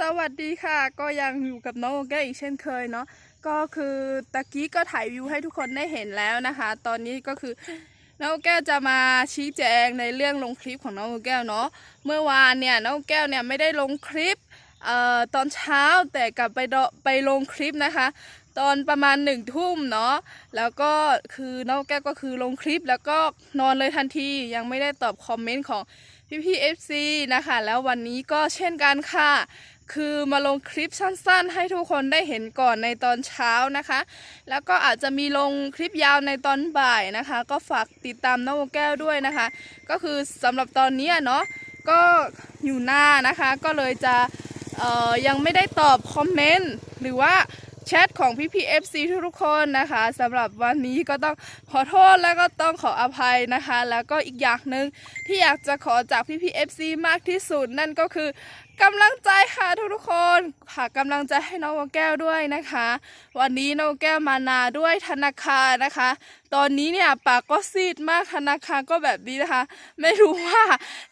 สวัสดีค่ะ ก็ยังอยู่กับน้องโอแก้วอีกเช่นเคยเนาะก็คือตะกี้ก็ถ่ายวิวให้ทุกคนได้เห็นแล้วนะคะ ตอนนี้ก็คือน้องโอแก้วจะมาชี้แจงในเรื่องลงคลิปของน้องโอแก้วเนาะเมื่อวานเนี่ยน้องโอแก้วเนี่ยไม่ได้ลงคลิปเอ่อตอนเช้าแต่กลับไปดไปลงคลิปนะคะ ตอนประมาณหนึ่งทุ่มเนาะแล้วก็คือน้องแก้วก็คือลงคลิปแล้วก็นอนเลยทันทียังไม่ได้ตอบคอมเมนต์ของ พี่พี่เอฟซีนะคะ แล้ววันนี้ก็เช่นกันค่ะ คือมาลงคลิปสั้นๆ ให้ทุกคนได้เห็นก่อนในตอนเช้านะคะ แล้วก็อาจจะมีลงคลิปยาวในตอนบ่ายนะคะ ก็ฝากติดตามน้องโแก้วด้วยนะคะ ก็คือสำหรับตอนนี้เนาะก็อยู่หน้านะคะ ก็เลยจะยังไม่ได้ตอบคอมเมนต์หรือว่า แชทของพี่พีเอฟซีทุกๆคนนะคะสำหรับวันนี้ก็ต้องขอโทษแล้วก็ต้องขออภัยนะคะ แล้วก็อีกอย่างหนึ่งที่อยากจะขอจากพี่พีเอฟซีมากที่สุดนั่นก็คือกำลังใจค่ะทุกๆคนฝากกำลังใจให้น้องแก้วด้วยนะคะ วันนี้น้องแก้วมานาด้วยธนาคารนะคะ ตอนนี้เนี่ยปากก็ซีดมากธนาคารก็แบบนี้นะคะ ไม่รู้ว่า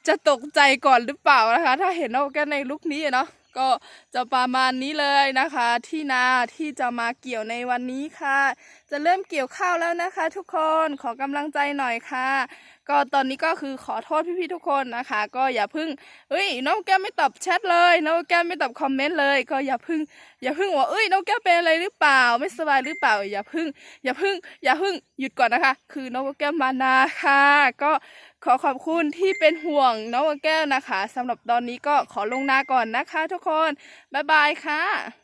จะตกใจก่อนหรือเปล่านะคะ ถ้าเห็นน้องแก้วในลุคนี้เนาะ ก็จะประมาณนี้เลยนะคะ ที่นาที่จะมาเกี่ยวในวันนี้ค่ะ จะเริ่มเกี่ยวข้าวแล้วนะคะ ทุกคนขอกำลังใจหน่อยค่ะ ก็ตอนนี้ก็คือขอโทษพี่ๆทุกคนนะคะ ก็อย่าพึ่งเอ้ยน้องแก้วไม่ตอบแชทเลยน้องแก้วไม่ตอบคอมเมนต์เลย ก็อย่าพึ่งอย่าพึ่งว่าเอ้ยน้องแก้วเป็นอะไรหรือเปล่า ไม่สบายหรือเปล่า อย่าพึ่ง อย่าพึ่ง อย่าพึ่งหยุดก่อนนะคะ คือน้องแก้วมานาค่ะ ก็ขอขอบคุณที่เป็นห่วงน้องแก้วนะคะสำหรับตอนนี้ก็ขอลงนาก่อนนะคะ ทุกคนบ๊ายบายค่ะ